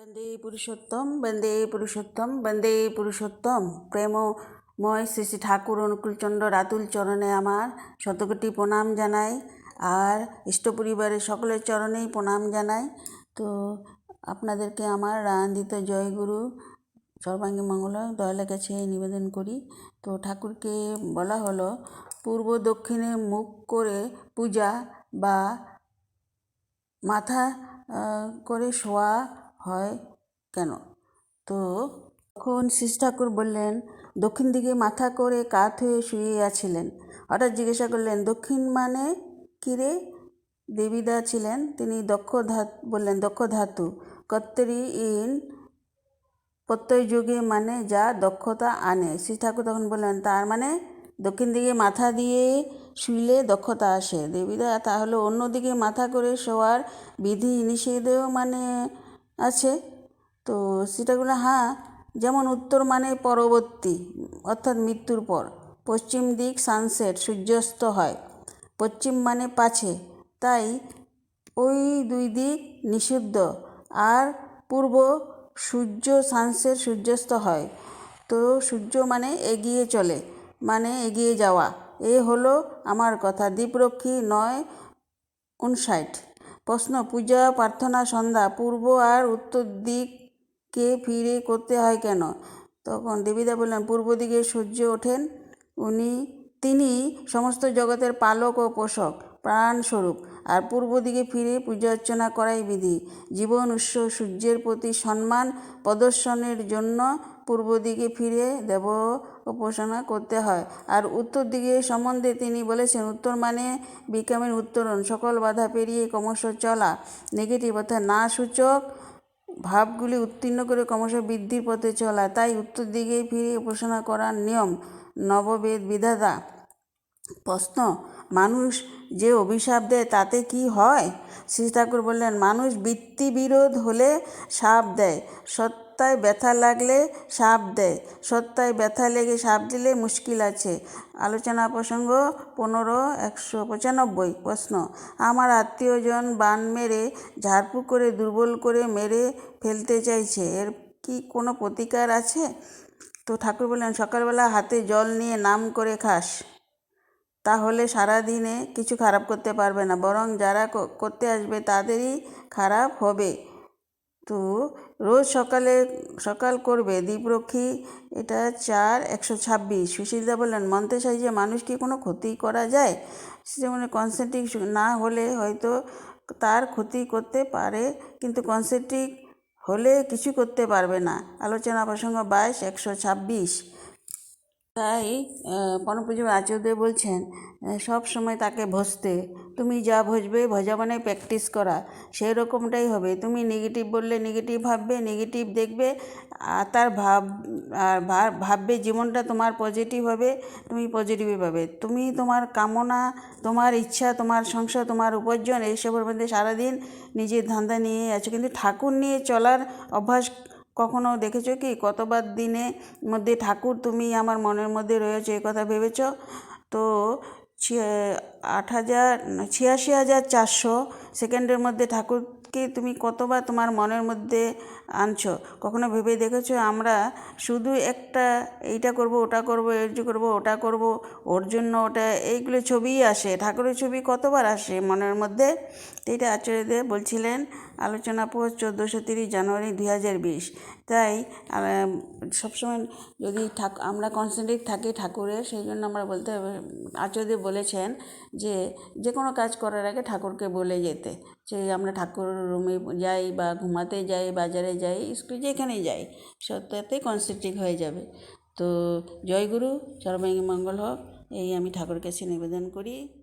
বন্দে পুরুষোত্তম বন্দে পুরুষোত্তম বন্দে পুরুষোত্তম। প্রেমময় শ্রী শ্রী ঠাকুর অনুকূলচন্দ্র রাতুল চরণে আমার শতকোটি প্রণাম জানাই। আর ইষ্ট পরিবারের সকলের চরণেই প্রণাম জানাই। তো আপনাদেরকে আমার রান্দিত জয়গুরু সর্বাঙ্গী মঙ্গল দয়ালের কাছে নিবেদন করি। তো ঠাকুরকে বলা হলো, পূর্ব দক্ষিণে মুখ করে পূজা বা মাথা করে শোয়া হয় কেন? তো তখন শিশ ঠাকুর বললেন, দক্ষিণ দিকে মাথা করে কাত হয়ে শুয়ে আছিলেন। হঠাৎ জিজ্ঞাসা করলেন, দক্ষিণ মানে কিরে দেবীদা ছিলেন, তিনি দক্ষ ধাতু বললেন, দক্ষ ধাতু। কত্তরি ইন প্রত্যয় যুগে মানে যা দক্ষতা আনে। শ্রী ঠাকুর তখন বললেন, তার মানে দক্ষিণ দিকে মাথা দিয়ে শুইলে দক্ষতা আসে। দেবীদা, তাহলে অন্যদিকে মাথা করে শোয়ার বিধি নিষেধেও মানে আছে। তো সেটাগুলো হ্যাঁ যেমন উত্তর মানে পরবর্তী, অর্থাৎ মৃত্যুর পর। পশ্চিম দিক সানসেট সূর্যাস্ত হয়। পশ্চিম মানে পাছে। তাই ওই দুই দিক নিষিদ্ধ। আর পূর্ব সূর্য সানসেট সূর্যাস্ত হয়। তো সূর্য মানে এগিয়ে চলে মানে এগিয়ে যাওয়া। এ হলো আমার কথা। দ্বীপরক্ষী নয়, উনষাট। প্রশ্ন, পূজা, প্রার্থনা, সন্ধ্যা, পূর্ব আর উত্তর দিককে ফিরে করতে হয় কেন? তখন দেবীদা বললেন, পূর্ব দিকে সূর্য ওঠেন, উনি, তিনি সমস্ত জগতের পালক ও পোষক, প্রাণস্বরূপ, আর পূর্ব দিকে ফিরে পূজা অর্চনা করাই বিধি। জীবন উৎস সূর্যের প্রতি সম্মান প্রদর্শনের জন্য পূর্ব দিকে ফিরে দেব উপাসনা করতে হয়। আর উত্তর দিকে সম্বন্ধে তিনি বলেছেন, উত্তর মানে বিকামের উত্তরণ। সকল বাধা পেরিয়ে ক্রমশ চলা। নেগেটিভ অর্থাৎ না সূচক ভাবগুলি উত্তীর্ণ করে ক্রমশ বৃদ্ধির পথে চলা। তাই উত্তর দিকে ফিরে উপাসনা করার নিয়ম নববেদ বিধাতা। প্রশ্ন, মানুষ যে অভিশাপ দেয় তাতে কি হয়? শ্রী ঠাকুর বললেন, মানুষ বৃত্তি বিরোধ হলে সাপ দেয়, সত্তায় ব্যথা লাগলে সাপ দেয়, সত্তায় ব্যথা লেগে সাপ দিলে মুশকিল আছে। আলোচনা প্রসঙ্গ পনেরো, একশো পঁচানব্বই, প্রশ্ন, আমার আত্মীয়জন বান মেরে ঝাড়ফুঁক করে, দুর্বল করে মেরে ফেলতে চাইছে, এর কি কোনো প্রতিকার আছে? তো ঠাকুর বললেন, সকালবেলা হাতে জল নিয়ে নাম করে খাস। তাহলে সারাদিনে কিছু খারাপ করতে পারবে না। বরং যারা করতে আসবে তাদেরই খারাপ হবে। তো রোজ সকালে সকাল করবে দ্বীপরক্ষী এটা চার একশো ছাব্বিশ। সুশীলদা বললেন, মন্ত্রে যে মানুষ কি কোনো ক্ষতি করা যায়? যেমন কনসেন্ট্রিক না হলে হয়তো তার ক্ষতি করতে পারে, কিন্তু কনসেন্ট্রিক হলে কিছু করতে পারবে না। আলোচনা প্রসঙ্গ বাইশ একশো ছাব্বিশ। তাই পরমপূজ্য আচার্যদেব বলছেন সব সময় তাকে ভজতে, তুমি যা ভজবে, ভজা মানে প্র্যাকটিস করা সেই রকমটাই হবে। তুমি নেগেটিভ বললে নেগেটিভ ভাববে নেগেটিভ দেখবে, আর তার ভাব, আর ভাববে জীবনটা তোমার পজিটিভ হবে, তুমি পজিটিভই পাবে। তুমি তোমার কামনা, তোমার ইচ্ছা, তোমার সংসার, তোমার উপার্জন, এইসবের মধ্যে সারাদিন নিজের ধান্দা নিয়ে আছো। কিন্তু ঠাকুর নিয়ে চলার অভ্যাস কখনো দেখেছ কি? কতবার দিনে মধ্যে ঠাকুর তুমি আমার মনের মধ্যে রয়েছে, এ কথা ভেবেছ? তো আট হাজার, ছিয়াশি হাজার চারশো সেকেন্ডের মধ্যে ঠাকুরকে তুমি কতবার তোমার মনের মধ্যে আনছো? কখনো ভেবে দেখেছ? আমরা শুধু একটা এইটা করব, ওটা করব এই করব, ওটা করব, ওর জন্য ওটা, এইগুলো ছবিই আসে। ঠাকুরের ছবি কতবার আসে মনের মধ্যে? এইটা আচার্যদেব বলছিলেন, আলোচনা পোস্ট চোদ্দোশো তিরিশ জানুয়ারি দুই হাজার বিশ। তাই সবসময় যদি আমরা কনসেন্ট্রেট থাকি ঠাকুরের সেই জন্য আমরা বলতে আচার্যদেব বলেছেন যে যে কোনো কাজ করার আগে ঠাকুরকে বলে যেতে। যে আমরা ঠাকুর রুমে যাই বা ঘুমাতে যাই, বাজারে যাই, স্কুল যেখানে যাই, সবটাতে কনসেন্ট্রেট হয়ে যাবে। তো জয়গুরু সর্বাঙ্গী মঙ্গল হোক। এই আমি ঠাকুরের কাছে নিবেদন করি।